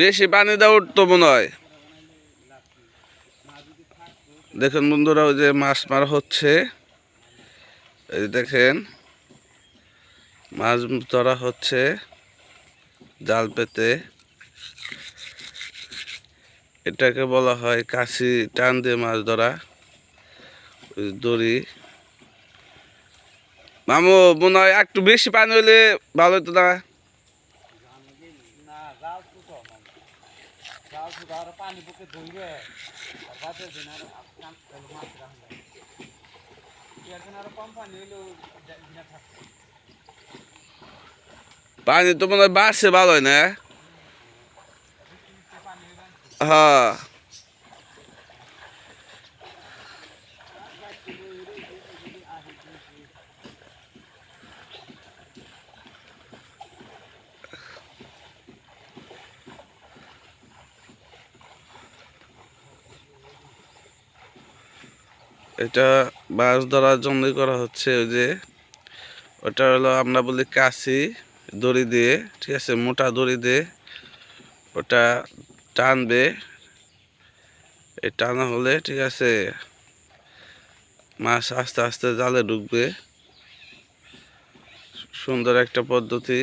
বেশি পানি দেওয়া উঠতো মনে হয়। দেখেন বন্ধুরা, ওই যে মাছ মারা হচ্ছে। এই দেখেন, মাছ ধরা হচ্ছে জাল পেতে। এটাকে বলা হয় কাশি টান দিয়ে মাছ ধরা। দড়ি। মামু, মনে হয় একটু বেশি পানি হলে ভালো হতো না না জাল তো তো আর পানি বুকে ধুইবে ভাতের দিন আর মাছ রাখবে আরও কম পানি থাকবে পানি তো মনে হয় বাড়ছে ভালো হয় না হ্যাঁ। এটা মাছ ধরার জন্যই করা হচ্ছে ওই যে, ওটা হলো আমরা বলি কাশি দড়ি দিয়ে, ঠিক আছে, মোটা দড়ি দিয়ে ওটা টানবে। এই টানা হলে, ঠিক আছে, মাছ আস্তে আস্তে জালে ঢুকবে। সুন্দর একটা পদ্ধতি।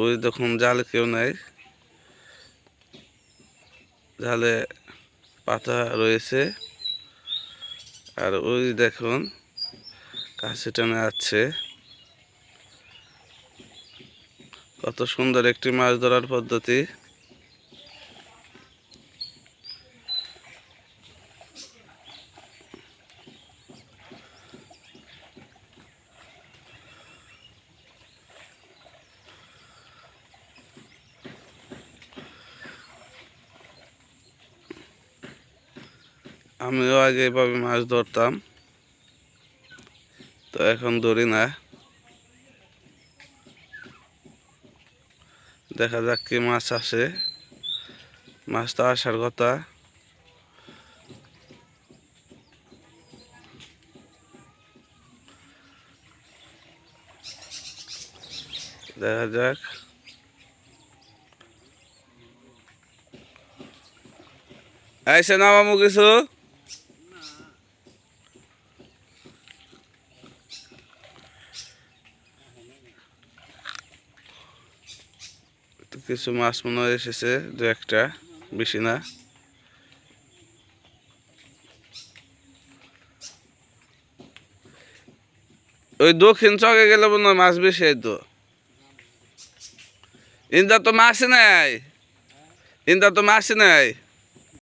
ওই দেখুন, জালে কেউ নাই। জালে পাতা রয়েছে। আর ওই দেখুন কাছে টানে আছে কত সুন্দর একটি মাছ ধরার পদ্ধতি। আমিও আগে এভাবে মাছ ধরতাম। তো এখন ধরি না। দেখা যাক কি মাছ আসে। মাছ তো আসার কথা। দেখা যাক। আইসে না মামু কিছু তো কিছু মাছ মনে হয় এসেছে, দু একটা, বেশি না। ওই দক্ষিণ চকে গেলে মনে হয় মাছ বেশি তো ইন্দা তো মাছ নাই। ইন্দা তো মাছ নাই।